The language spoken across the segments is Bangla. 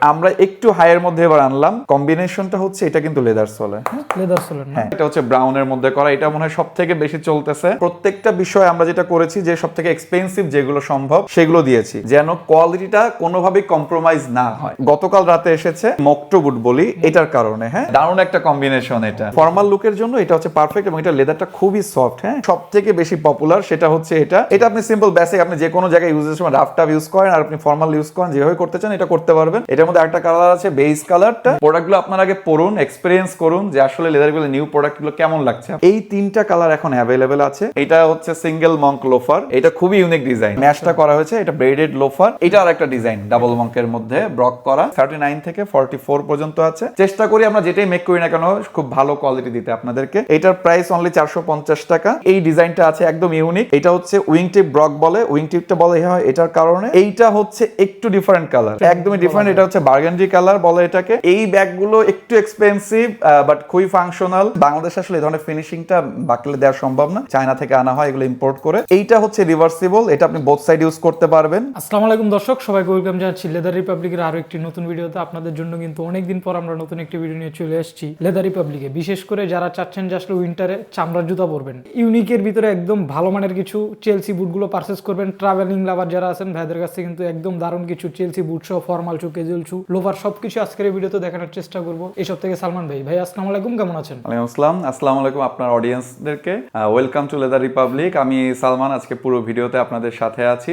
আমরা একটু হাইয়ের মধ্যে এবার আনলাম। কম্বিনেশনটা হচ্ছে এটা কিন্তু লেদার সোলে লেদার সোলের না? হ্যাঁ এটা হচ্ছে ব্রাউনের মধ্যে করা। এটা মনে হয় সব থেকে বেশি চলতেছে। প্রত্যেকটা বিষয় আমরা যেটা করেছি যে সব থেকে এক্সপেন্সিভ যেগুলো সম্ভব সেগুলো দিয়েছি। যেন কোয়ালিটিটা কোনোভাবেই কম্প্রোমাইজ না হয়। গতকাল রাতে এসেছে মকটো বুট বলি এটার কারণে হ্যাঁ? দারুণ একটা কম্বিনেশন এটা। ফর্মাল লুকের জন্য এটা হচ্ছে পারফেক্ট এবং এটা লেদারটা খুবই সফট হ্যাঁ? সব থেকে বেশি পপুলার সেটা হচ্ছে এটা। এটা আপনি সিম্পল বেসিক আপনি যে কোনো জায়গায় ইউজের সময় রাফ টাফ ইউজ করেন আর আপনি ফর্মাল ইউজ করেন যেভাবে করতে চান এটা করতে পারবেন। এটার মধ্যে একটা কালার আছে বেস কালারটা প্রোডাক্টগুলো আপনার আগে পড়ুন এক্সপিরিয়েন্স করুন যে আসলে লেদারগুলো নিউ প্রোডাক্টগুলো কেমন লাগছে। এই তিনটা কালার এখন অ্যাভেলেবেল আছে। এটা হচ্ছে সিঙ্গেল মঙ্ক লোফার এটা খুবই ইউনিক ডিজাইন ম্যাচটা করা হয়েছে, এটা ব্রেডেড লোফার এটা আর একটা ডিজাইন ডাবল মঙ্কের মধ্যে ব্রক করা। থার্টি নাইন থেকে ফর্টি ফোর পর্যন্ত আছে। চেষ্টা করি আমরা যেটাই মেক করি না কেন, খুব ভালো কোয়ালিটি দিতে আপনাদেরকে। এটার প্রাইস অনলি চারশো পঞ্চাশ টাকা। এই ডিজাইনটা আছে একদম ইউনিক এটা হচ্ছে উইং টিপ ব্রক বলে। উইং টিপটা বলে হয় এটার কারণে। এইটা হচ্ছে একটু ডিফারেন্ট কালার একদমই ডিফারেন্ট এটা হচ্ছে বার্গেন্ডি কালার বলে এটাকে। এই ব্যাগগুলো একটু এক্সপেন্সিভ বাট খুবই ফাংশনাল বাংলাদেশে আসলে এই ধরনের ফিনিশিংটা বাকলে দেওয়া সম্ভব না। চায়না থেকে আনা হয় এগুলো ইম্পোর্ট করে। এইটা হচ্ছে রিভার্সিবল এটা আপনি বোথ সাইড ইউজ করতে পারবেন। আসসালামু আলাইকুম দর্শক, সবাইকে ওয়েলকাম জানাচ্ছি লেদার রিপাবলিকের আরও একটি নতুন ভিডিওতে আপনাদের জন্য কিন্তু অনেকদিন পর আমরা নতুন একটি ভিডিও নিয়ে চলে এসেছি লেদার রিপাবলিকে বিশেষ করে যারা চাচ্ছেন যে আসলে উইন্টারে চামড়ার জুতা পরবেন। ইউনিকের ভিতরে একদম ভালো মানের কিছু চেলসি বুটগুলো পারচেস করবেন। ট্রাভেলিং লাভার যারা আছেন, ভাইদের কাছে কিন্তু একদম দারুণ কিছু চেলসি বুট সহ ফর্মাল শু কেজুয়াল শু লোভার সবকিছু আজকের এই ভিডিওতে দেখানোর চেষ্টা করব। এসব থেকে সালমান ভাই। ভাই আসসালামু আলাইকুম কেমন আছেন? ওয়ালাইকুম আসসালাম। আসসালামু আলাইকুম আপনার অডিয়েন্সদেরকে ওয়েলকাম টু লেদার রিপাবলিক আমি সালমান আজকে পুরো ভিডিওতে আপনাদের সাথে আছি।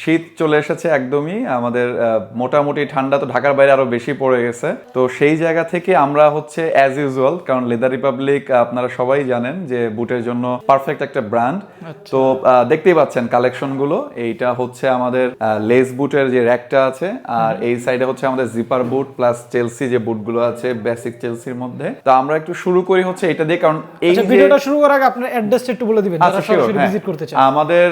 শীত চলে এসেছে একদমই। আমাদের মোটামুটি ঠান্ডা তো ঢাকার বাইরে আরও বেশি পড়ে গেছে। তো সেই জায়গা থেকে আমরা হচ্ছে অ্যাজ ইউজুয়াল কারণ লেদার রিপাবলিক আপনারা সবাই জানেন যে বুটের জন্য পারফেক্ট একটা ব্র্যান্ড তো আহ, দেখতেই পাচ্ছেন কালেকশনগুলো। এইটা হচ্ছে আমাদের লেস বুটের যে র্যাকটা আছে আর এই সাইডে হচ্ছে আমাদের জিপার বুট প্লাস চেলসি যে বুটগুলো আছে বেসিক চেলসির মধ্যে। তো আমরা একটু শুরু করি হচ্ছে এটা দিয়ে কারণ এই আচ্ছা ভিডিওটা শুরু করার আগে আপনার অ্যাড্রেসটা একটু বলে দিবেন যারা আচ্ছা সরাসরি ভিজিট করতে চান। আমাদের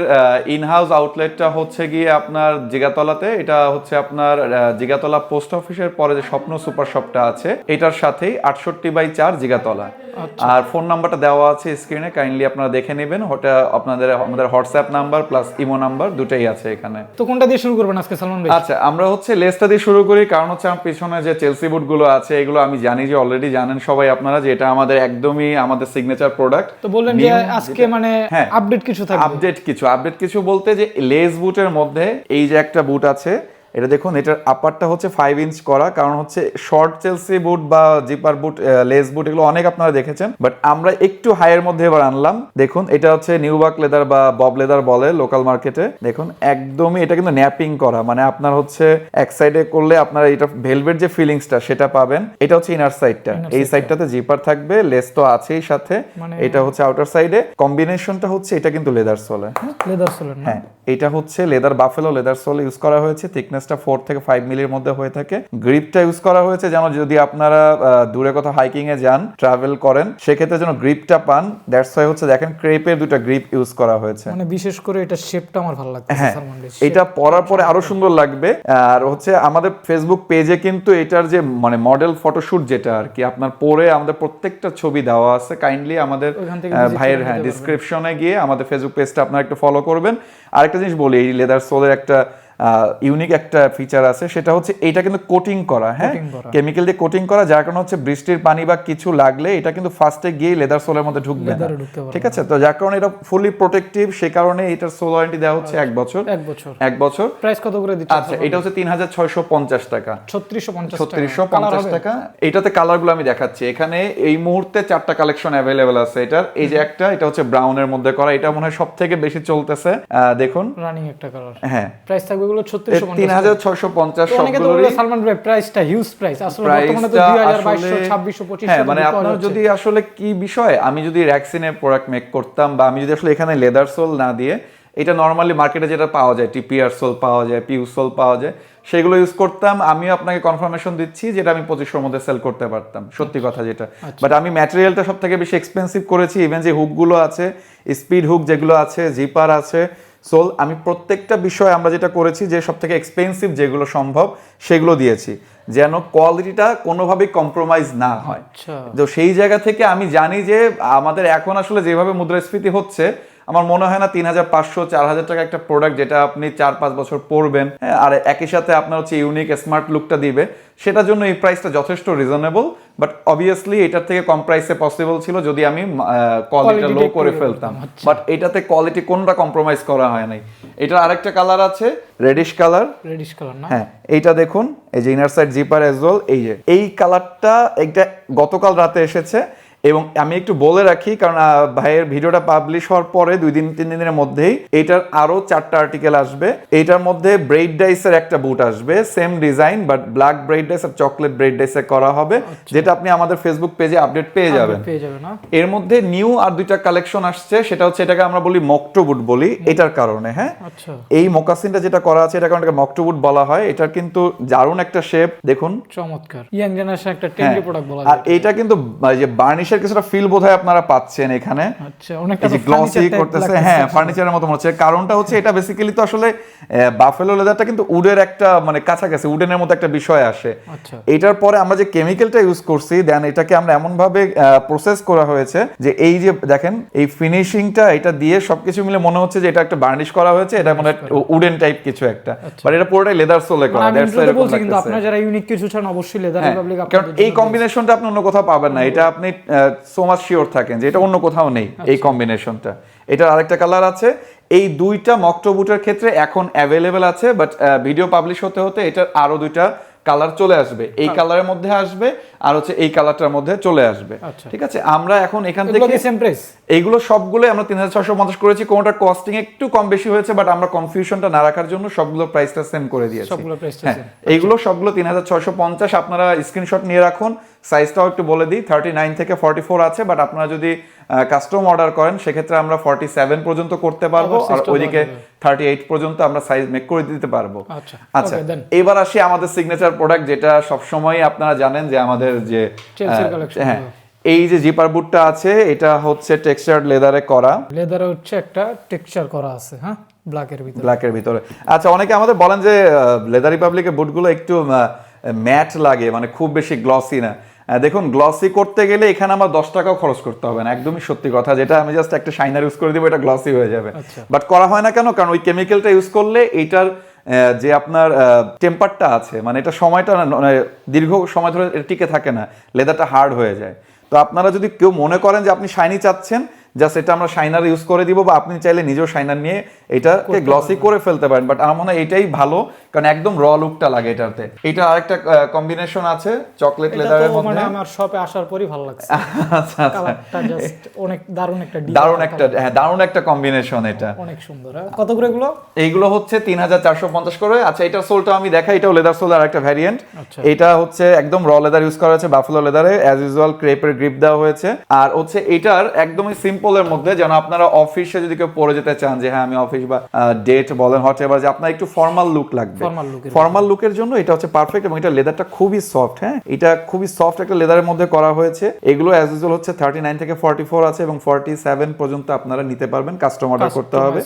ইন হাউস আউটলেটটা হচ্ছে গিয়ে আপনার জিগাতলাতে। এটা হচ্ছে আপনার জিগাতলা পোস্ট অফিসের পরে যে স্বপ্ন সুপার শপটা আছে এটার সাথেই আটষট্টি বাই চার জিগাতলা। আচ্ছা। আর ফোন নাম্বারটা দেওয়া আছে স্ক্রিনে কাইন্ডলি আপনারা দেখে নেবেন। ওটা আপনাদের আমাদের WhatsApp number plus imo number দুটাই আছে এখানে। তো কোনটা দিয়ে শুরু করবেন আজকে সালমান ভাই? আচ্ছা আমরা হচ্ছে লেসটা দিয়ে শুরু করি কারণ হচ্ছে আমার পেছনে যে চেলসি বুটগুলো আছে এগুলো আমি জানি যে অলরেডি জানেন সবাই আপনারা যে এটা আমাদের একদমই আমাদের সিগনেচার প্রোডাক্ট তো বললেন যে আজকে মানে হ্যাঁ। আপডেট কিছু থাকবে আপডেট কিছু আপডেট কিছু বলতে যে লেস বুটের মধ্যে এই যে একটা বুট আছে এটা দেখুন এটার আপারটা হচ্ছে ফাইভ ইঞ্চ করা কারণ হচ্ছে শর্ট চেলসি বুট বা জিপার বুট লেস বুট এগুলো অনেক আপনারা দেখেছেন। বাট আমরা একটু হাইয়ের মধ্যে এবার আনলাম। দেখুন এটা হচ্ছে নিউবাক লেদার বা বব লেদার বলে লোকাল মার্কেটে দেখুন একদমই এটা কিন্তু ন্যাপিং করা মানে আপনার হচ্ছে এক সাইডে করলে আপনার এটা ভেলভেট যে ফিলিংসটা সেটা পাবেন। এটা হচ্ছে ইনার সাইডটা এই সাইডটাতে জিপার থাকবে লেস তো আছেই সাথে। মানে- এটা হচ্ছে আউটার সাইডে কম্বিনেশনটা হচ্ছে এটা কিন্তু লেদার সোলে লেদার সোলের না? হ্যাঁ এটা হচ্ছে leather buffalo leather sole use করা হয়েছে থিকনেসটা ফোর থেকে ফাইভ মিলির মধ্যে হয়ে থাকে। গ্রিপটা ইউজ করা হয়েছে যেন যদি আপনারা দূরে কোথাও হাইকিং এ যান ট্রাভেল করেন সেক্ষেত্রে যেন গ্রিপটা পান। দ্যাটস ওয়াই হচ্ছে দেখেন ক্রেপের দুটো গ্রিপ ইউজ করা হয়েছে। মানে বিশেষ করে এটা শেপটা আমার ভালো লাগছে হ্যাঁ এটা পরার পরে আরও সুন্দর লাগবে। আর হচ্ছে আমাদের ফেসবুক পেজে কিন্তু এটার যে মানে মডেল ফটোশুট যেটা আর কি আপনার পরে আমাদের প্রত্যেকটা ছবি দেওয়া আছে। কাইন্ডলি আমাদের ভাইয়ের হ্যাঁ ডিসক্রিপশনে গিয়ে আমাদের ফেসবুক পেজটা আপনারা একটু ফলো করবেন। আরেকটা জিনিস বলি এই লেদার সোলের একটা ইউনিক একটা ফিচার আছে সেটা হচ্ছে এটা কিন্তু কোটিং করা হ্যাঁ? কেমিক্যাল দিয়ে কোটিং করা যার কারণে হচ্ছে বৃষ্টির পানি বা কিছু লাগলে এটা কিন্তু ফার্স্টে গিয়ে লেদার সোলের মধ্যে ঢুকবে না। ঠিক আছে? তো যার কারণে এটা ফুলি প্রোটেক্টিভ সে কারণে এটার সোল ওয়ারেন্টি দেওয়া হচ্ছে এক বছর। এক বছর। এক বছর। প্রাইস কত করে দিচ্ছে আচ্ছা এটা হচ্ছে তিন হাজার ছয়শো পঞ্চাশ টাকা। ছত্রিশশো পঞ্চাশ টাকা। এটাতে কালারগুলো আমি দেখাচ্ছি। এখানে এই মুহূর্তে চারটা কালেকশন অ্যাভেলেবেল আছে এটার। এই যে একটা এটা হচ্ছে ব্রাউনের মধ্যে করা। এটা মনে হয় সব থেকে বেশি চলতেছে। আহ, দেখুন। রানিং একটা কালার হ্যাঁ। প্রাইস থাকবে তিন হাজার ছয়শো পঞ্চাশ সালমান ভাই প্রাইসটা হিউজ প্রাইস আসলে বর্তমানে তো হ্যাঁ মানে আপনার যদি আসলে কি বিষয় আমি যদি র্যাক্সিনের প্রোডাক্ট মেক করতাম বা আমি যদি আসলে এখানে লেদার সোল না দিয়ে এটা নর্মালি মার্কেটে যেটা পাওয়া যায় টিপিআর সোল পাওয়া যায় পিউ সোল পাওয়া যায় সেগুলো ইউজ করতাম। আমিও আপনাকে কনফার্মেশন দিচ্ছি যেটা আমি পঁচিশশোর মধ্যে সেল করতে পারতাম সত্যি কথা যেটা। বাট আমি ম্যাটেরিয়ালটা সব থেকে বেশি এক্সপেন্সিভ করেছি ইভেন যে হুকগুলো আছে স্পিড হুক যেগুলো আছে জিপার আছে সোল আমি প্রত্যেকটা বিষয়ে আমরা যেটা করেছি যে সব থেকে এক্সপেন্সিভ যেগুলো সম্ভব সেগুলো দিয়েছি। যেন কোয়ালিটিটা কোনোভাবেই কম্প্রোমাইজ না হয়। আচ্ছা। তো সেই জায়গা থেকে আমি জানি যে আমাদের এখন আসলে যেভাবে মুদ্রাস্ফীতি হচ্ছে আমার মনে হয় না তিন হাজার পাঁচশো চার হাজার টাকা একটা প্রোডাক্ট যেটা আপনি চার পাঁচ বছর পরবেন হ্যাঁ আর একই সাথে আপনার হচ্ছে ইউনিক স্মার্ট লুকটা দিবে। সেটার জন্য এই প্রাইসটা যথেষ্ট রিজনেবল বাট অবভিয়াসলি এটার থেকে কম প্রাইসে পসিবল ছিল যদি আমি কোয়ালিটিটা লো করে ফেলতাম। আচ্ছা। বাট এটাতে কোয়ালিটি কোনটা কম্প্রোমাইজ করা হয় নাই। এটার আরেকটা কালার আছে রেডিশ কালার রেডিশ কালার না? হ্যাঁ এইটা দেখুন এই যে inner side zipper as well এই যে এই কালারটা এইটা গতকাল রাতে এসেছে এবং আমি একটু বলে রাখি কারণ ভাইয়ের ভিডিওটা পাবলিশ হওয়ার পরে দুই দিন তিন দিনের মধ্যেই এটার আরও চারটা আর্টিকেল আসবে। এটার মধ্যে ব্রেড ডাইসের একটা বুট আসবে সেম ডিজাইন বাট ব্ল্যাক ব্রেড ডাইস আর চকলেট ব্রেড ডাইসে করা হবে যেটা আপনি আমাদের ফেসবুক পেজে আপডেট পেয়ে যাবেন। এর মধ্যে নিউ আর দুইটা কালেকশন আসছে সেটা হচ্ছে এটাকে আমরা বলি মকটো বুট বলি এটার কারণে হ্যাঁ? আচ্ছা। এই মোকাসিনটা যেটা করা আছে এটা কারণে মকটো বুট বলা হয় এটার কিন্তু দারুণ একটা শেপ দেখুন। চমৎকার। ইয়াং জেনারেশন একটা হ্যাঁ, ট্রেন্ডি প্রোডাক্ট বলা আর এটা কিন্তু যে বার্নিশের কিছুটা ফিল বোধহয় আপনারা পাচ্ছেন এখানে। আচ্ছা অনেকটা গ্লসি করতেছে হ্যাঁ ফার্নিচারের মতো মনে হচ্ছে। কারণটা হচ্ছে এটা বেসিক্যালি তো আসলে বাফেলো লেদারটা কিন্তু উডের একটা মানে কাছাকাছি উডেনের মতো একটা বিষয় আসে। আচ্ছা। এটার পরে আমরা যে কেমিক্যালটা ইউজ করছি দেন এটাকে আমরা এমন ভাবে প্রসেস করা হয়েছে যে এই যে দেখেন এই ফিনিশিংটা এটা দিয়ে সবকিছু মিলে মনে হচ্ছে যে এটা একটা বার্নিশ করা হয়েছে এটা মানে উডেন টাইপ কিছু একটা। বাট এটা পুরোটাই লেদার সোলে করা তে এরকম বলছি কিন্তু আপনারা যারা ইউনিক কিছু চান অবশ্যই লেদার হ্যাঁ, রিপাবলিক কারণ আপনাদের এই কম্বিনেশনটা আপনি অন্য কোথাও পাবেন না। এটা আপনি সো মাচ শিওর থাকেন যে এটা অন্য কোথাও নেই এই আচ্ছা। কম্বিনেশনটা এটার আরেকটা কালার আছে। এই দুইটা মকটবুটের ক্ষেত্রে এখন অ্যাভেলেবেল আছে বাট ভিডিও পাবলিশ হতে হতে এটার আরও দুইটা কালার চলে আসবে। এই কালারের মধ্যে আসবে আর হচ্ছে এই কালারটার মধ্যে চলে আসবে। আচ্ছা। ঠিক আছে? আমরা এখন এখান থেকে এইগুলো সবগুলো আমরা তিন হাজার ছশো পঞ্চাশ করেছি। কোনটা কস্টিং একটু কম বেশি হয়েছে বাট আমরা কনফিউশনটা না রাখার জন্য সবগুলো প্রাইসটা সেম করে দিয়েছি। হ্যাঁ এইগুলো সবগুলো তিন হাজার ছয়শো পঞ্চাশ আপনারা স্ক্রিনশট নিয়ে রাখুন। সাইজটাও একটু বলে দিই থার্টি নাইন থেকে ফর্টি ফোর আছে বাট আপনারা যদি কাস্টম অর্ডার করেন সেক্ষেত্রে আমরা ফর্টি সেভেন পর্যন্ত করতে পারব আর ওইদিকে থার্টি এইট পর্যন্ত আমরা সাইজ মেক করে দিতে পারব। আচ্ছা আচ্ছা এবার আসি আমাদের সিগনেচার প্রোডাক্ট যেটা সবসময় আপনারা জানেন যে আমাদের যে collection হ্যাঁ এই যে জিপার বুটটা আছে এটা হচ্ছে টেক্সচার লেদারে করা। লেদারে হচ্ছে একটা টেক্সচার করা আছে হ্যাঁ ব্ল্যাকের ভিতরে। ব্ল্যাকের ভিতরে। আচ্ছা অনেকে আমাদের বলেন যে লেদার রিপাবলিকের বুটগুলো একটু ম্যাট লাগে মানে খুব বেশি গ্লসি না। দেখুন গ্লসি করতে গেলে এখানে আমার দশ টাকাও খরচ করতে হবে না একদমই সত্যি কথা। যেটা আমি জাস্ট একটা শাইনার ইউজ করে দিব এটা গ্লসি হয়ে যাবে। আচ্ছা। বাট করা হয় না কেন? কারণ ওই কেমিক্যালটা ইউজ করলে এইটার যে আপনার টেম্পারটা আছে মানে এটা সময়টা মানে দীর্ঘ সময় ধরে টিকে থাকে না লেদারটা হার্ড হয়ে যায়। তো আপনারা যদি কেউ মনে করেন যে আপনি শাইনি চাচ্ছেন জাস্ট এটা আমরা শাইনার ইউজ করে দিব বা আপনি চাইলে নিজেও শাইনার নিয়ে এটাকে গ্লসি করে ফেলতে পারেন। বাট আমার মনে হয় এটাই ভালো কারণ একদম র লুকটা লাগে এটাতে। এটা আরেকটা কম্বিনেশন আছে চকলেট লেদারের মানে মধ্যে। আমার শপে আসার পরই ভালো লাগছে। আচ্ছা আচ্ছা। জাস্ট অনেক দারুণ একটা দারুণ একটা হ্যাঁ দারুণ একটা কম্বিনেশন এটা। অনেক সুন্দর? কত করে এগুলো? এইগুলো হচ্ছে তিন হাজার চারশো পঞ্চাশ করে। আচ্ছা এটার সোলটা আমি দেখাই। এটাও লেদার সোল আর একটা ভ্যারিয়েন্ট। এটা হচ্ছে একদম র লেদার ইউজ করা হয়েছে বাফেলো লেদারে অ্যাজ ইউজুয়াল ক্রেপের গ্রিপ দেওয়া হয়েছে। আর হচ্ছে এটার একদমই সিম্পলের মধ্যে যেন আপনারা অফিসে যদি কেউ পরে যেতে চান যে হ্যাঁ আমি অফিস বা ডেট বলেন হট এবার যে আপনার একটু ফর্মাল লুক লাগবে। ফর্মাল লুকের জন্য এটা হচ্ছে পারফেক্ট এবং এটা লেদারটা খুবই সফট হ্যাঁ? এটা খুবই সফট একটা লেদারের মধ্যে করা হয়েছে। এগুলো অ্যাজ ইউজুয়াল হচ্ছে থার্টি নাইন থেকে ফর্টি ফোর আছে এবং ফর্টি সেভেন পর্যন্ত আপনারা নিতে পারবেন কাস্টম অর্ডার করতে হবে।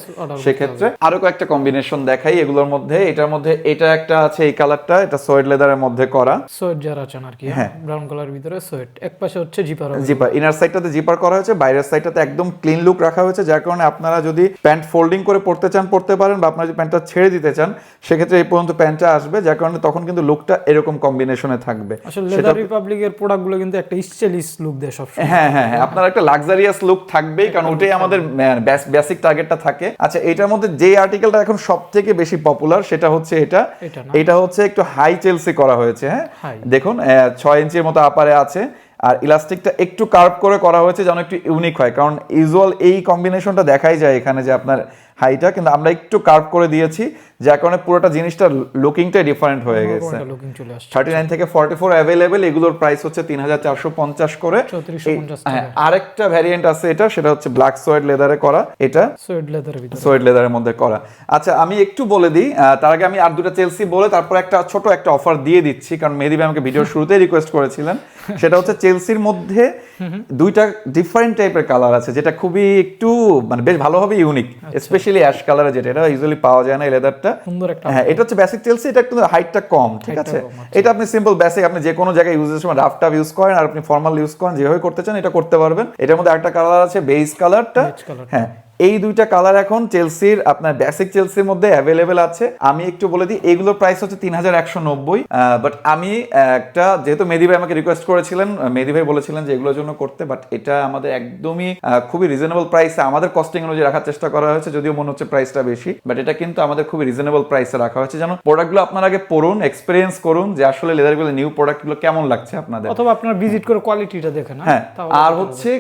সেক্ষেত্রে আরও কয়েকটা কম্বিনেশন দেখাই এগুলোর মধ্যে। এটার মধ্যে এটা একটা আছে এই কালারটা এটা সোয়েড লেদারের মধ্যে করা। সোয়েট যারা আছেন আর কি হ্যাঁ। ব্রাউন কালারের ভিতরে সোয়েট এক পাশে হচ্ছে জিপার জিপার ইনার সাইডটাতে জিপার করা হয়েছে বাইরের সাইডটাতে একদম ক্লিন লুক রাখা হয়েছে যার কারণে আপনারা যদি প্যান্ট ফোল্ডিং করে পড়তে চান পড়তে পারেন বা আপনারা যদি প্যান্টটা ছেড়ে দিতে চান সেক্ষেত্রে এই পর্যন্ত প্যান্টটা আসবে যার কারণে তখন কিন্তু লুকটা এরকম কম্বিনেশনে থাকবে। আসলে লেদার রিপাবলিকের প্রোডাক্টগুলো কিন্তু একটা স্টাইলিশ লুক দেয় সব হ্যাঁ হ্যাঁ হ্যাঁ আপনার একটা লাক্সারিয়াস লুক থাকবেই কারণ ওটাই আমাদের বেসিক টার্গেটটা থাকে। আচ্ছা এটার মধ্যে যে আর্টিকেলটা এখন সব থেকে বেশি পপুলার সেটা হচ্ছে এটা। এটা হচ্ছে একটু হাই চেলসি করা হয়েছে হ্যাঁ। দেখুন ছয় ইঞ্চির মতো আপারে আছে। আর ইলাস্টিকটা একটু কার্ভ করে করা হয়েছে যেন একটু ইউনিক হয়। কারণ ইউজুয়াল এই কম্বিনেশনটা দেখাই যায় এখানে যে আপনার হাইটা কিন্তু আমরা একটু কার্ভ করে দিয়েছি যার কারণে পুরোটা জিনিসটা লুকিংটাই ডিফারেন্ট হয়ে গেছে। থার্টি নাইন থেকে ফর্টি ফোর অ্যাভেলেবেল এগুলোর প্রাইস হচ্ছে তিন হাজার চারশো পঞ্চাশ করে। 3450 এই- হ্যাঁ, আরেকটা ভ্যারিয়েন্ট আছে এটা সেটা হচ্ছে ব্ল্যাক সোয়েড লেদারে করা। এটা সোয়েড লেদারের মধ্যে করা। আচ্ছা আমি একটু বলে দিই তার আগে আমি আর দুটো চেলসি বলে তারপর একটা ছোট একটা অফার দিয়ে দিচ্ছি কারণ মেহেদি ভাই আমাকে ভিডিওর শুরুতেই রিকোয়েস্ট করেছিলেন। সেটা হচ্ছে চেলসির মধ্যে দুইটা ডিফারেন্ট টাইপের কালার আছে যেটা খুবই একটু মানে বেশ ভালোভাবে ইউনিক স্পেশালি অ্যাশ কালারে যেটা এটা ইউজুয়ালি পাওয়া যায় না এই লেদারটা সুন্দর একটা হ্যাঁ এটা হচ্ছে বেসিক চেলসি এটা একটু হাইটটা কম ঠিক আছে? আচ্ছা। এটা আপনি সিম্পল বেসিক আপনি যে কোনো জায়গায় ইউজের সময় রাফ টাফ ইউজ করেন আর আপনি ফর্মাল ইউজ করেন যেভাবে করতে চান এটা করতে পারবেন। এটার মধ্যে একটা কালার আছে বেস কালারটা হ্যাঁ এই দুইটা কালার এখন চেলসির আপনার বেসিক চেলসির মধ্যে অ্যাভেলেবেল আছে। আমি একটু বলে দিই এগুলোর প্রাইস হচ্ছে তিন হাজার একশো নব্বই বাট আমি একটা যেহেতু মেহেদি ভাই আমাকে রিকোয়েস্ট করেছিলেন মেহেদি ভাই বলেছিলেন যে এগুলোর জন্য করতে বাট এটা আমাদের একদমই খুবই রিজনেবল প্রাইসে আমাদের কস্টিং অনুযায়ী রাখার চেষ্টা করা হয়েছে যদিও মনে হচ্ছে প্রাইসটা বেশি বাট এটা কিন্তু আমাদের খুবই রিজনেবল প্রাইসে রাখা হয়েছে। যেন প্রোডাক্টগুলো আপনার আগে পড়ুন এক্সপিরিয়েন্স করুন যে আসলে লেদারগুলো নিউ প্রোডাক্টগুলো কেমন লাগছে আপনাদের। অথবা আপনার ভিজিট করে কোয়ালিটিটা দেখেন হ্যাঁ আর হচ্ছে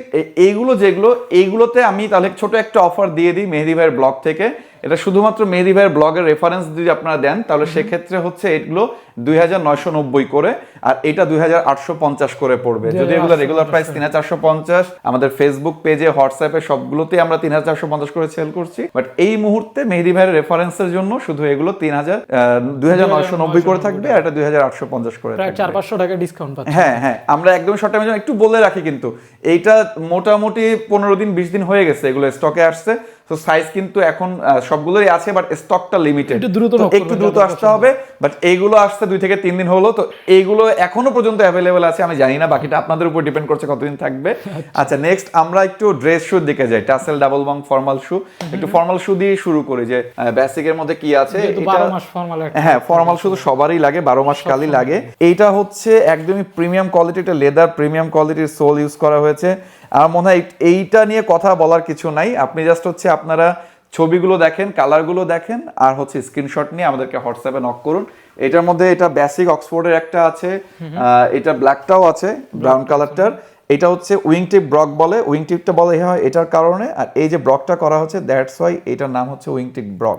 এইগুলো যেগুলো এইগুলোতে আমি তাহলে ছোট একটা অফার দিয়ে দিই মেহেদি ভাইয়ের ব্লগ থেকে। এটা শুধুমাত্র মেহেদি ভাইয়ের ব্লগের রেফারেন্স যদি আপনারা দেন তাহলে সেক্ষেত্রে হচ্ছে এগুলো দুই হাজার নয়শো নব্বই করে আর এটা দুই হাজার আটশো পঞ্চাশ করে পড়বে। যদি এগুলো রেগুলার প্রাইস তিন হাজার চারশো পঞ্চাশ আমাদের ফেসবুক পেজে হোয়াটসঅ্যাপে সবগুলোতেই আমরা তিন হাজার চারশো পঞ্চাশ করে সেল করছি। বাট এই মুহূর্তে মেহেদি ভাইয়ের রেফারেন্সের জন্য শুধু এগুলো তিন হাজার দুই হাজার নয়শো নব্বই করে থাকবে আর এটা দুই হাজার আটশো পঞ্চাশ করে চার পাঁচশো টাকা ডিসকাউন্ট হ্যাঁ হ্যাঁ আমরা একদম শর্ট টাইমের জন্য একটু বলে রাখি কিন্তু এইটা মোটামুটি পনেরো দিন বিশ দিন হয়ে গেছে এগুলো স্টকে আসছে। তো সাইজ কিন্তু এখন সবগুলোই আছে বাট স্টকটা লিমিটেড একটু দ্রুত একটু দ্রুত আসতে হবে বাট এইগুলো আসছে দুই থেকে তিন দিন হলো তো এইগুলো এখনও পর্যন্ত অ্যাভেলেবেল আছে আমি জানি না বাকিটা আপনাদের উপর ডিপেন্ড করছে কতদিন থাকবে। আচ্ছা। নেক্সট আমরা একটু ড্রেস শুর দিকে যাই টাসেল ডাবল বং ফর্মাল শু একটু ফর্মাল শু দিয়ে শুরু করি যে বেসিকের মধ্যে কি আছে ফর্মাল হ্যাঁ ফর্মাল শুধু সবারই লাগে বারো মাস কালই লাগে। এইটা হচ্ছে একদমই প্রিমিয়াম কোয়ালিটিটা লেদার প্রিমিয়াম কোয়ালিটির সোল ইউজ করা হয়েছে। আর মনে হয় এইটা নিয়ে কথা বলার কিছু নাই। আপনি জাস্ট হচ্ছে আপনারা ছবিগুলো দেখেন কালারগুলো দেখেন আর হচ্ছে স্ক্রিনশট নিয়ে আমাদেরকে হোয়াটসঅ্যাপে নক করুন। এটার মধ্যে এটা বেসিক অক্সফোর্ডের একটা আছে আহ, এটা ব্ল্যাকটাও আছে ব্রাউন কালারটার এটা হচ্ছে উইং টিপ ব্রক বলে উইং টিপটা বলে হয় এটার কারণে আর এই যে ব্রকটা করা হচ্ছে দ্যাটস ওয়াই এটার নাম হচ্ছে উইং টিপ ব্রক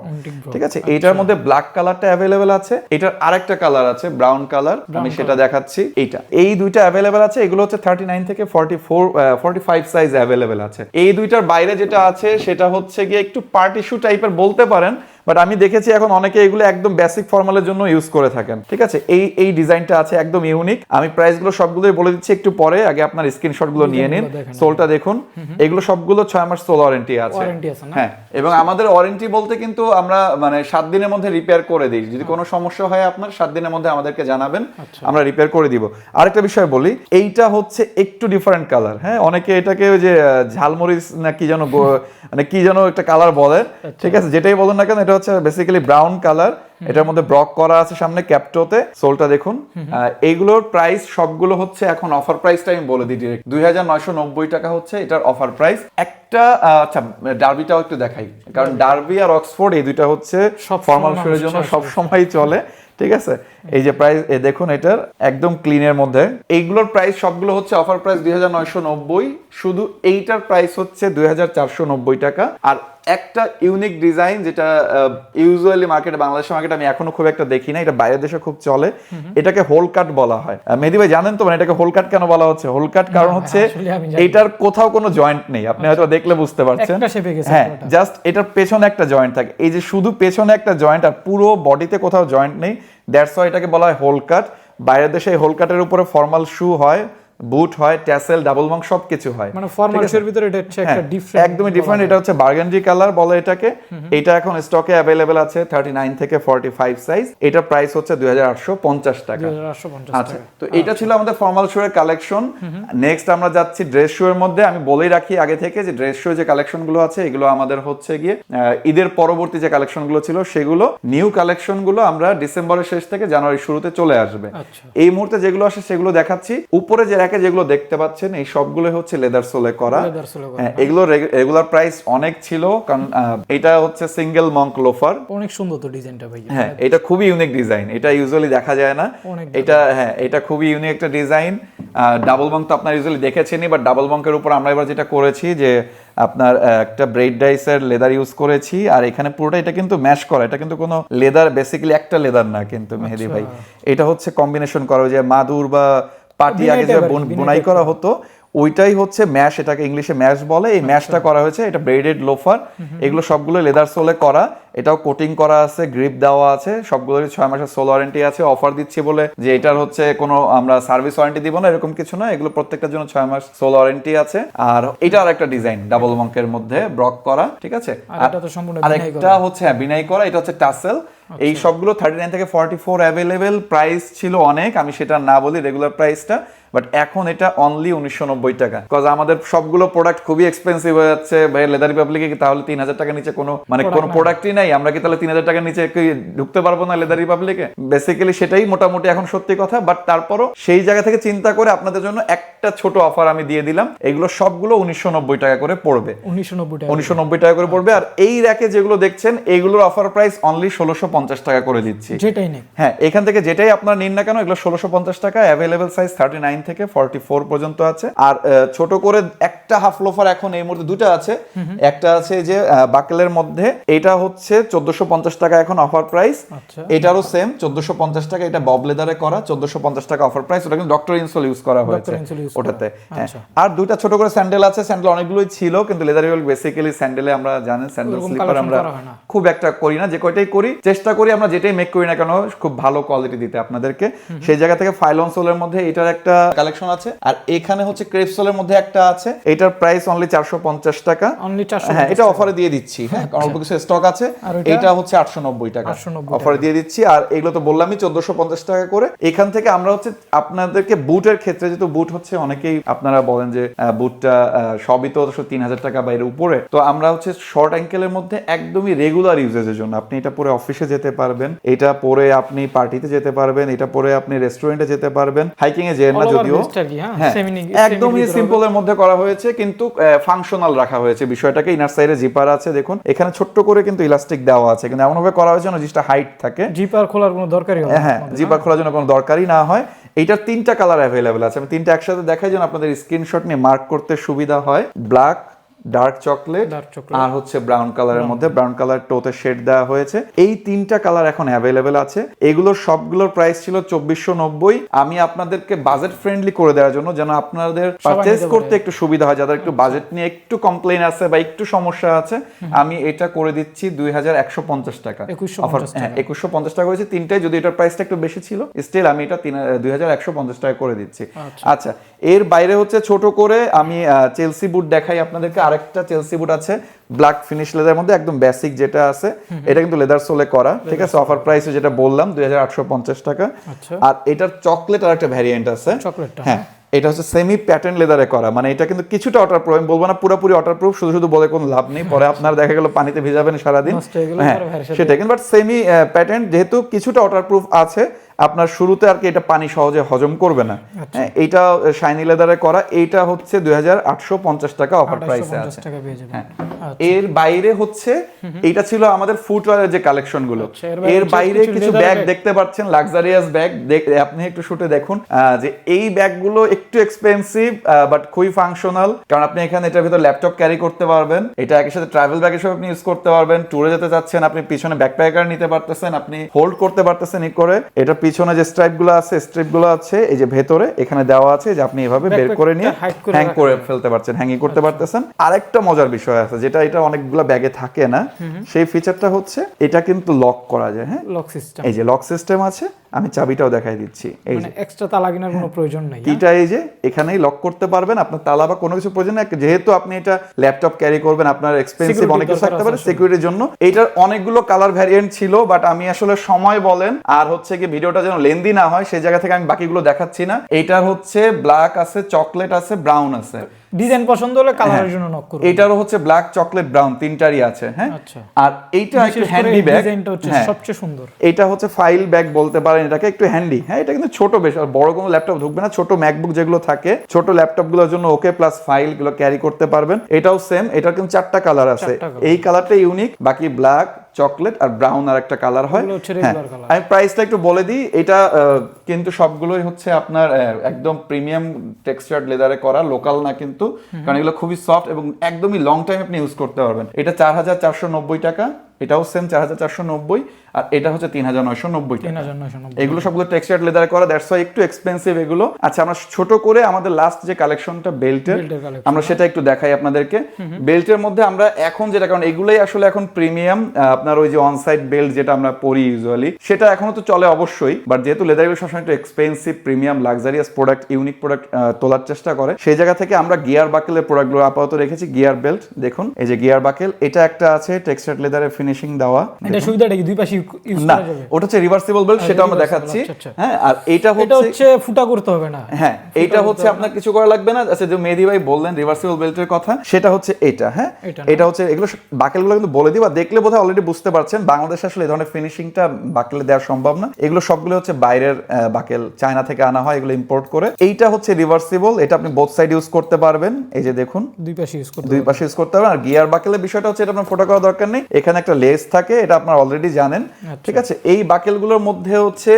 ঠিক আছে? এটার মধ্যে ব্ল্যাক কালারটা অ্যাভেলেবেল আছে এটার আরেকটা কালার আছে ব্রাউন কালার আমি সেটা দেখাচ্ছি এইটা। এই দুইটা অ্যাভেলেবেল আছে এগুলো হচ্ছে থার্টি নাইন থেকে forty four forty five size available আছে। এই দুইটার বাইরে যেটা আছে সেটা হচ্ছে গিয়ে একটু পার্টি শু টাইপের বলতে পারেন বাট আমি দেখেছি এখন অনেকে এগুলো একদম বেসিক ফর্মালের জন্য ইউজ করে থাকেন। ঠিক আছে? এই এই ডিজাইনটা আছে একদম ইউনিক আমি প্রাইসগুলো সবগুলোই বলে দিচ্ছি একটু পরে। আগে আপনার স্ক্রিনশটগুলো নিয়ে নিন। গুলো। সোলটা দেখুন। এগুলো সবগুলো ছয় মাস সোল ওয়ারেন্টি আছে? হ্যাঁ। এবং আমাদের ওয়ারেন্টি বলতে কিন্তু আমরা মানে সাত দিনের মধ্যে রিপেয়ার করে দিই। যদি কোনো সমস্যা হয় আপনার সাত দিনের মধ্যে আমাদেরকে জানাবেন। আমরা রিপেয়ার করে দিব। আরেকটা বিষয় বলি এইটা হচ্ছে একটু ডিফারেন্ট কালার হ্যাঁ? অনেকে এটাকে ওই যে ঝালমরিচ না কি যেন মানে কি যেন একটা কালার বলে। ঠিক আছে? যেটাই বলুন না কেন এটা হচ্ছে বেসিক্যালি ব্রাউন কালার এটার মধ্যে ব্রক করা আছে সামনে ক্যাপটোতে সোলটা দেখুন। এইগুলোর প্রাইস সবগুলো হচ্ছে এখন অফার প্রাইসটা আমি বলে দিই ডিরেক্ট দুই হাজার নয়শো নব্বই টাকা হচ্ছে এটার অফার প্রাইস একটা আচ্ছা ডার্বিটাও একটু দেখাই। কারণ ডার্বি আর অক্সফোর্ড এই দুইটা হচ্ছে সব ফর্মাল শুয়ের জন্য সব সময় চলে ঠিক আছে? এই যে প্রাইস দেখুন এটার একদম ক্লিনের মধ্যে। এইগুলোর প্রাইস সবগুলো হচ্ছে অফার প্রাইস দুই হাজার নয়শো নব্বই। শুধু এইটার প্রাইস হচ্ছে দুই হাজার চারশো নব্বই টাকা। আর একটা ইউনিক ডিজাইন যেটা ইউজুয়ালি মার্কেটে বাংলাদেশের মার্কেটে আমি এখনও খুব একটা দেখি না এটা বাইরের দেশে খুব চলে। এটাকে হোল কাট বলা হয়। মেহেদি ভাই জানেন তো মানে এটাকে হোল কাট কেন বলা হচ্ছে? হোল কাট কারণ হচ্ছে। এইটার কোথাও কোনো জয়েন্ট নেই। আপনি হয়তো দেখলে বুঝতে পারছেন। হ্যাঁ জাস্ট এটার পেছনে একটা জয়েন্ট থাকে। এই যে শুধু পেছনে একটা জয়েন্ট আর পুরো বডিতে কোথাও জয়েন্ট নেই দ্যাটস ওয়াই এটাকে বলা হয় হোল কাট বাইরের দেশে এই হোল কাটের উপরে ফর্মাল শু হয়। বুট হয় ট্যাসেল ডাবল বং সব কিছু হয়। মানে ফর্মাল এর ভিতরে এটা হচ্ছে একটা হ্যাঁ, ডিফারেন্ট একদমই ডিফারেন্ট এটা হচ্ছে বার্গেন্ডি কালার বলে এটাকে। এটা এখন স্টকে অ্যাভেলেবেল আছে থার্টি নাইন থেকে ফর্টি ফাইভ সাইজ এটা প্রাইস হচ্ছে দুই হাজার আটশো পঞ্চাশ টাকা। আচ্ছা তো এটা ছিল আমাদের ফর্মাল শু এর কালেকশন নেক্সট আমরা যাচ্ছি ড্রেস শু এর মধ্যে। আমি বলেই রাখি আগে থেকে যে ড্রেস শু যে কালেকশনগুলো আছে এগুলো আমাদের হচ্ছে গিয়ে ঈদের পরবর্তী যে কালেকশনগুলো ছিল সেগুলো নিউ কালেকশনগুলো আমরা ডিসেম্বরের শেষ থেকে জানুয়ারির শুরুতে চলে আসবে। আচ্ছা। এই মুহূর্তে যেগুলো আসে সেগুলো দেখাচ্ছি। উপরে যে র্যাকে যেগুলো দেখতে পাচ্ছেন এই সবগুলো হচ্ছে লেদার সোলে করা। করা, হ্যাঁ, এগুলো রেগুলার প্রাইস অনেক ছিল কারণ এটা হচ্ছে সিঙ্গেল মঙ্ক লোফার অনেক সুন্দর তো ডিজাইনটা ভাই হ্যাঁ এটা খুবই ইউনিক ডিজাইন এটা ইউজুয়ালি দেখা যায় না। এটা হ্যাঁ এটা খুবই ইউনিক একটা ডিজাইন ডাবল বঙ্ক তো আপনার ইউজুয়ালি দেখেছেনই বাট ডাবল বঙ্কের উপর আমরা এবার যেটা করেছি যে আপনার একটা ব্রেড ডাইসের লেদার ইউজ করেছি আর এখানে পুরোটা এটা কিন্তু ম্যাশ করা। এটা কিন্তু কোনো লেদার বেসিক্যালি একটা লেদার না কিন্তু মেহেদি ভাই। এটা হচ্ছে কম্বিনেশন করা যে মাদুর বা পাটি আগে যে বিনাই করা হতো ওইটাই হচ্ছে ম্যাশ এটাকে ইংলিশে ম্যাশ বলে। এই ম্যাশটা করা হয়েছে এটা ব্রেডেড লোফার এগুলো সবগুলো লেদার সোলে করা। এটাও কোটিং করা আছে গ্রিপ দেওয়া আছে। সবগুলোরই ছয় মাসের সোল ওয়ারেন্টি আছে। অফার দিচ্ছি বলে যে এটার হচ্ছে কোনো আমরা সার্ভিস ওয়ারেন্টি দিব না এরকম কিছু না। এগুলো প্রত্যেকটার জন্য ছয় মাস সোল ওয়ারেন্টি আছে। আর এটার একটা ডিজাইন ডাবল মঙ্কের মধ্যে ব্রক করা ঠিক আছে? আর একটা হচ্ছে হ্যাঁ বিনাই করা এটা হচ্ছে টাসেল এই সবগুলো থার্টি নাইন থেকে ফর্টি ফোর অ্যাভেলেবেল প্রাইস ছিল অনেক। আমি সেটা না বলি রেগুলার প্রাইসটা বাট এখন এটা অনলি উনিশশো নব্বই টাকা। বিকজ আমাদের সবগুলো প্রোডাক্ট খুবই এক্সপেন্সিভ হয়ে যাচ্ছে। ভাই লেদার রিপাবলিকে কি তাহলে তিন হাজার টাকার নিচে কোনো মানে কোনো প্রোডাক্টই নাই? আমরা কি তাহলে তিন হাজার টাকার নিচে ঢুকতে পারব না লেদার রিপাবলিকে বেসিক্যালি সেটাই মোটামুটি এখন সত্যি কথা। বাট তারপরও সেই জায়গা থেকে চিন্তা করে আপনাদের জন্য একটা ছোট অফার আমি দিয়ে দিলাম। এগুলো সবগুলো উনিশশো নব্বই টাকা করে পড়বে। উনিশশো নব্বই টাকা। উনিশশো নব্বই টাকা করে পড়বে। আর এই র্যাকে যেগুলো দেখছেন এইগুলোর অফার প্রাইস অনলি ষোলোশো পঞ্চাশ টাকা করে দিচ্ছি। যেটাই নেই। হ্যাঁ এখান থেকে যেটাই আপনার নিন না কেন এগুলো ষোলোশো পঞ্চাশ টাকা অ্যাভেলেবেল সাইজ থার্টি নাইন থেকে ফর্টি ফোর পর্যন্ত আছে। আর ছোট করে একটা হাফ লোফার এখন এই মুহূর্তে দুটো আছে। একটা আছে যে বাকেলের মধ্যে। এটা হচ্ছে চোদ্দশো পঞ্চাশ টাকা এখন অফার প্রাইস আচ্ছা। এটারও সেম চোদ্দশো পঞ্চাশ টাকা এটা বব লেদারে করা চোদ্দশো পঞ্চাশ টাকা অফার প্রাইস ওটা কিন্তু ডক্টর ইনসোল ইউজ করা হয়েছে। ওটাতে। হ্যাঁ। আচ্ছা। আর দুইটা ছোট করে স্যান্ডেল আছে। স্যান্ডেল অনেকগুলোই ছিল কিন্তু লেদার বেসিক্যালি স্যান্ডেলে আমরা জানেন স্যান্ডেল স্লিপার আমরা। খুব একটা করি না। যে কয়টাই করি চেষ্টা করি আমরা যেটাই মেক করি না কেন খুব ভালো কোয়ালিটি দিতে আপনাদেরকে। সেই জায়গা থেকে ফাইলন সোলের মধ্যে এটার একটা কালেকশন আছে। আর এখানে হচ্ছে ক্রেপ সোলের মধ্যে একটা আছে। এটার প্রাইস অনলি চারশো পঞ্চাশ টাকা। অনলি চারশো হ্যাঁ এটা অফারে দিয়ে দিচ্ছি। হ্যাঁ অল্প কিছু স্টক আছে। এটা হচ্ছে আটশো নব্বই টাকা। অফারে দিয়ে দিচ্ছি। আর এগুলো তো বললামই চোদ্দশো পঞ্চাশ টাকা করে। এখান থেকে আমরা হচ্ছে আপনাদেরকে বুটের ক্ষেত্রে যেহেতু বুট হচ্ছে অনেকেই আপনারা বলেন যে বুটটা সবই তো তিন হাজার টাকা বাইরে উপরে। তো আমরা হচ্ছে শর্ট অ্যাঙ্কেলের মধ্যে একদমই রেগুলার ইউজেজের জন্য। আপনি এটা পরে অফিসে যেতে পারবেন। এটা পরে আপনি পার্টিতে যেতে পারবেন। এটা পরে আপনি রেস্টুরেন্টে যেতে পারবেন। হাইকিং এ যেন না যদিও হ্যাঁ, হ্যাঁ একদমই সিম্পলের মধ্যে করা হয়েছে কিন্তু ফাংশনাল রাখা হয়েছে বিষয়টাকে। ইনার সাইডে জিপার আছে দেখুন। এখানে ছোট্ট করে কিন্তু ইলাস্টিক দেওয়া আছে কিন্তু এমন ভাবে করা হয়েছে যেন জিনিসটা হাইট থাকে। জিপার খোলার কোনো দরকারই হ্যাঁ জিপার খোলার জন্য কোনো দরকারই না হয়। এইটার তিনটা কালার অ্যাভেলেবেল আছে। আমি তিনটা একসাথে দেখাই যেন আপনাদের স্ক্রিনশট নিয়ে মার্ক করতে সুবিধা হয়। ব্ল্যাক ডার্ক চকলেট আর হচ্ছে ব্রাউন কালারের মধ্যে ব্রাউন কালার টোতে শেড দেওয়া হয়েছে। এই তিনটা কালার এখন অ্যাভেলেবেল আছে। এগুলোর সবগুলোর প্রাইস ছিল চব্বিশশো নব্বই। আমি আপনাদেরকে বাজেট ফ্রেন্ডলি করে দেওয়ার জন্য যেন আপনাদের পারচেস করতে একটু সুবিধা হয় যাদের একটু বাজেট নিয়ে একটু কমপ্লেন আছে বা একটু সমস্যা আছে আমি এটা করে দিচ্ছি দুই হাজার একশো পঞ্চাশ টাকা। 2150 অফার হ্যাঁ একুশশো পঞ্চাশ টাকা করেছি তিনটাই যদি এটার প্রাইসটা একটু বেশি ছিল স্টিল আমি এটা তিন দুই হাজার একশো পঞ্চাশ টাকা করে দিচ্ছি। আচ্ছা। এর বাইরে হচ্ছে ছোট করে আমি চেলসি বুট দেখাই আপনাদেরকে। আরেকটা চেলসি বুট আছে ব্ল্যাক ফিনিশ লেদার মধ্যে একদম বেসিক যেটা আছে এটা কিন্তু লেদার সোলে করা ঠিক আছে? অফার প্রাইসে যেটা বললাম দুই হাজার আটশো পঞ্চাশ টাকা। আচ্ছা। আর এটার চকলেট আর একটা ভ্যারিয়েন্ট আছে। চকলেটটা হ্যাঁ এটা হচ্ছে সেমি প্যাটার্ন লেদারে করা মানে এটা কিন্তু কিছুটা ওয়াটার প্রুফ আমি বলব না পুরোপুরি ওয়াটার প্রুফ শুধু শুধু বলে কোনো লাভ নেই পরে আপনার দেখা গেল পানিতে ভিজাবেন সারাদিন। হ্যাঁ সেটাই কিন্তু বাট সেমি প্যাটার্ন যেহেতু কিছুটা ওয়াটার প্রুফ আছে আপনার শুরুতে আর কি এটা পানি সহজে হজম করবে না। আচ্ছা। হ্যাঁ এইটা শাইনি লেদারে করা এইটা হচ্ছে দুই হাজার আটশো পঞ্চাশ টাকা অফার প্রাইসে আছে। হ্যাঁ। আচ্ছা। এর বাইরে হচ্ছে এইটা ছিল আমাদের ফুটওয়ারের যে কালেকশনগুলো আচ্ছা, এর বাইরে কিছু ব্যাগ দেখতে পাচ্ছেন লাক্সারিয়াস ব্যাগ আপনি একটু শুটে দেখুন যে এই ব্যাগগুলো একটু এক্সপেন্সিভ বাট খুবই ফাংশনাল কারণ আপনি এখানে এটার ভিতর ল্যাপটপ ক্যারি করতে পারবেন। এটা একই সাথে ট্রাভেল ব্যাগ হিসেবে আপনি ইউজ করতে পারবেন। ট্যুরে যেতে চাচ্ছেন আপনি পিছনে ব্যাকপ্যাকার নিতে পারতেছেন আপনি হোল্ড করতে পারতেছেন ই করে। এটা পিছনে যে স্ট্রাইপগুলো আছে স্ট্রিপগুলো আছে এই যে ভেতরে এখানে দেওয়া আছে যে আপনি এভাবে বের করে নিয়ে হ্যাং করে ফেলতে পারছেন হ্যাঙ্গিং করতে পারতেছেন। আরেকটা মজার বিষয় আছে যেটা এটা অনেকগুলো ব্যাগে থাকে না সেই ফিচারটা হচ্ছে এটা কিন্তু লক করা যায় হ্যাঁ? লক সিস্টেম এই যে লক সিস্টেম আছে আমি চাবিটাও দেখাই দিচ্ছি। এই মানে যে। এক্সট্রা তালা কেনার কোনো প্রয়োজন নেই হ্যাঁ? কিটা এই যে এখানেই লক করতে পারবেন আপনার তালা বা কোনো কিছু প্রয়োজন নেই। যেহেতু আপনি এটা ল্যাপটপ ক্যারি করবেন আপনার এক্সপেন্সিভ অনেক কিছু থাকতে পারে সিকিউরিটির জন্য। এইটার অনেকগুলো কালার ভ্যারিয়েন্ট ছিল বাট আমি আসলে সময় বলেন আর হচ্ছে কি ভিডিওটা যেন লেন্দি না হয় সেই জায়গা থেকে আমি বাকিগুলো দেখাচ্ছি না। এইটার হচ্ছে ব্ল্যাক আছে চকলেট আছে ব্রাউন আছে। ডিজাইন পছন্দ হলে কালারের জন্য নক করুন এটারও হচ্ছে ব্ল্যাক চকলেট ব্রাউন তিনটারই আছে হ্যাঁ? আচ্ছা। আর এইটা একটু হ্যান্ডি ব্যাগ ডিজাইনটা হচ্ছে হ্যাঁ। সবচেয়ে সুন্দর। এটা হচ্ছে ফাইল ব্যাগ বলতে পারেন এটাকে একটু হ্যান্ডি হ্যাঁ? এটা কিন্তু ছোট বেশ আর বড় কোনো ল্যাপটপ ঢুকবে না ছোট ম্যাকবুক যেগুলো থাকে ছোট ল্যাপটপগুলোর জন্য ওকে প্লাস ফাইলগুলো ক্যারি করতে পারবেন। এটাও সেম এটার কিন্তু চারটা কালার আছে। এই কালারটা ইউনিক বাকি ব্ল্যাক চকলেট আর ব্রাউন আর একটা কালার হয়। হ্যাঁ আমি প্রাইসটা একটু বলে দিই। এটা কিন্তু সবগুলোই হচ্ছে আপনার একদম প্রিমিয়াম টেক্সচার লেদারে করা লোকাল না কিন্তু। কারণ এগুলো খুবই সফট এবং একদমই লং টাইম আপনি ইউজ করতে পারবেন। এটা চার হাজার চারশো নব্বই টাকা। এটাও সেম চার হাজার চারশো নব্বই আর এটা হচ্ছে তিন হাজার নয়শো নব্বই এগুলো সবগুলো টেক্সচার লেদার করা দ্যাটস ওয়াই একটু এক্সপেন্সিভ এগুলো। আচ্ছা আমরা ছোট করে আমাদের লাস্ট যে কালেকশনটা বেল্টের আমরা সেটা একটু দেখাই আপনাদেরকে। বেল্টের মধ্যে আমরা এখন যেটা কারণ এগুলোই আসলে এখন প্রিমিয়াম আপনার ওই যে অনসাইড বেল্ট যেটা আমরা পরি ইউজুয়ালি সেটা এখনও তো চলে অবশ্যই বাট যেহেতু লেদার এগুলো সবসময় একটু expensive premium luxurious product unique product তোলার চেষ্টা করে সেই জায়গা থেকে আমরা গিয়ার বাকেলের প্রোডাক্টগুলো আপাতত রেখেছি গিয়ার বেল্ট দেখুন এই যে গিয়ার বাকেল এটা একটা আছে টেক্সচার লেদারের ফিনিশিং দেওয়া। এটা সুবিধাটা কি? দুই পাশে ইউজ না করা যাবে? ওটা হচ্ছে রিভার্সিবল বেল্ট সেটা আমরা দেখাচ্ছি। আচ্ছা, আচ্ছা। হ্যাঁ আর এটা হচ্ছে হচ্ছে ফুটা করতে হবে না। হ্যাঁ এইটা হচ্ছে আপনার কিছু করা লাগবে না। আচ্ছা যে মেহেদি ভাই বললেন রিভার্সিবল বেল্টের কথা সেটা হচ্ছে এটা হ্যাঁ? এটা হচ্ছে এগুলো বাকেলগুলো কিন্তু বলে দিবা দেখলে বোধহয় অলরেডি বুঝতে পারছেন। বাংলাদেশে আসলে এই ধরনের ফিনিশিংটা বাকেলে দেওয়া সম্ভব না। এগুলো সবগুলো হচ্ছে বাইরের বাকেল চায়না থেকে আনা হয় এগুলো ইম্পোর্ট করে। এইটা হচ্ছে রিভার্সিবল এটা আপনি বোথ সাইড ইউজ করতে পারবেন। এই যে দেখুন। দুই পাশে ইউজ করতে দুই পাশে ইউজ করতে পারবেন আর গিয়ার বাকেলের বিষয়টা হচ্ছে এটা আপনার ফোটো করার দরকার নেই। এখানে একটা লেস থাকে এটা আপনারা অলরেডি জানেন। আচ্ছা। ঠিক আছে? এই বাকেলগুলোর মধ্যে হচ্ছে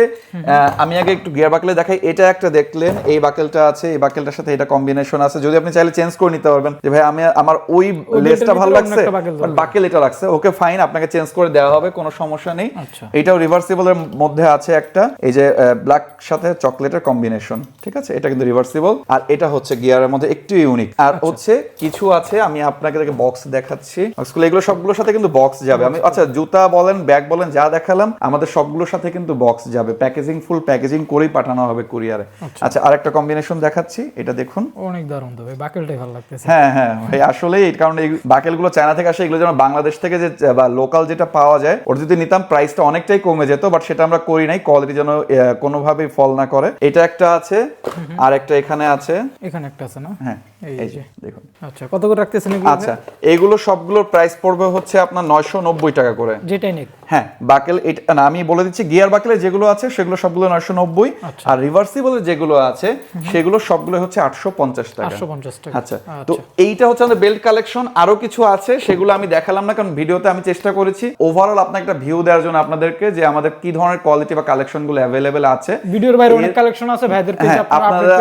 আমি আগে একটু গিয়ার বাকেলে দেখাই। এটা একটা দেখলেন এই বাকেলটা আছে এই বাকেলটার সাথে এটা কম্বিনেশন আছে। যদি আপনি চাইলে চেঞ্জ করে নিতে পারবেন। যে ভাই আমি আমার ওই লেসটা ভালো লাগছে বাট বাকেল এটা লাগছে। ওকে ফাইন আপনাকে চেঞ্জ করে দেওয়া হবে কোনো সমস্যা নেই। আচ্ছা। এটাও রিভার্সিবল এর মধ্যে আছে একটা। এই যে ব্ল্যাক সাথে চকলেটের কম্বিনেশন ঠিক আছে? এটা কিন্তু রিভার্সিবল আর এটা হচ্ছে গিয়ারের মধ্যে একটু ইউনিক আর আচ্ছা। হচ্ছে কিছু আছে আমি আপনাকে বক্স দেখাচ্ছি। এগুলো সবগুলোর সাথে কিন্তু বক্স যাবে। আমি আচ্ছা জুতা বলেন ব্যাগ বলেন যা দেখালাম আমাদের সবগুলোর সাথে কিন্তু বক্স যাবে। প্যাকেজিং ফুল প্যাকেজিং করেই পাঠানো হবে কুরিয়ারে আচ্ছা। আরেকটা কম্বিনেশন দেখাচ্ছি এটা দেখুন। অনেক দারুণ তো ভাই বাকেলটাই ভালো লাগতেছে। হ্যাঁ হ্যাঁ ভাই আসলে এই কারণে এই বাকেলগুলো চায়না থেকে আসে এগুলো যেন বাংলাদেশ থেকে যে বা লোকাল যেটা পাওয়া যায় ওর যদি নিতাম প্রাইসটা অনেকটাই কমে যেত বাট সেটা আমরা করি নাই কোয়ালিটি যেন কোনোভাবেই ফল না করে। এটা একটা আছে আর একটা এখানে আছে। এখানে একটা আছে না? হ্যাঁ এই যে। দেখুন। আচ্ছা কত করে রাখতেছেন এগুলো? আচ্ছা এইগুলো সবগুলোর প্রাইস পড়বে হচ্ছে আপনার নয়শো নব্বই নব্বই টাকা করে। যেটাই নেক। হ্যাঁ বাকেল এটা না আমি বলে দিচ্ছি গিয়ার বাকেলে যেগুলো আছে সেগুলো সবগুলো নয়শো নব্বই। আচ্ছা। আর রিভার্সিবলের যেগুলো আছে সেগুলো সবগুলো হচ্ছে আটশো পঞ্চাশ টাকা। টাকা। আচ্ছা তো এইটা হচ্ছে আমাদের বেল্ট কালেকশন আরও কিছু আছে সেগুলো আমি দেখালাম না কারণ ভিডিওতে আমি চেষ্টা করেছি। ওভারঅল আপনাকে একটা ভিউ দেওয়ার জন্য আপনাদেরকে যে আমাদের কি ধরনের কোয়ালিটি বা কালেকশনগুলো অ্যাভেলেবেল আছে। ভিডিওর বাইরে অনেক কালেকশন আছে ভাইদের পেজ হ্যাঁ আপনারা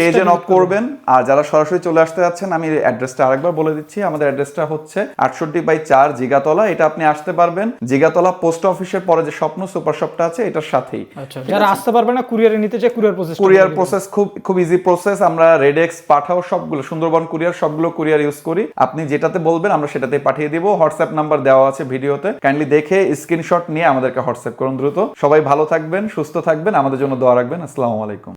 পেজে নক। করবেন। আর যারা সরাসরি চলে আসতে যাচ্ছেন আমি অ্যাড্রেসটা আরেকবার বলে দিচ্ছি। আমাদের অ্যাড্রেসটা হচ্ছে আটষট্টি বাই চার জিগাতলা এটা আপনি আসতে পারবেন। জিগাতলা পোস্ট অফিসের পরে যে স্বপ্ন সুপার শপটা আছে এটার সাথেই। আচ্ছা যারা আসতে পারবে না কুরিয়ারে নিতে চায় কুরিয়ার প্রসেস কুরিয়ার প্রসেস খুব খুব ইজি প্রসেস আমরা রেডেক্স পাঠাও সবগুলো সুন্দরবন কুরিয়ার সবগুলো কুরিয়ার ইউজ করি। আপনি যেটাতে বলবেন আমরা সেটাতে পাঠিয়ে দিব। হোয়াটসঅ্যাপ নাম্বার দেওয়া আছে ভিডিওতে। কাইন্ডলি দেখে স্ক্রিনশট নিয়ে আমাদেরকে হোয়াটসঅ্যাপ করুন দ্রুত। সবাই ভালো থাকবেন সুস্থ থাকবেন। আমাদের জন্য দোয়া রাখবেন। আসসালামু আলাইকুম।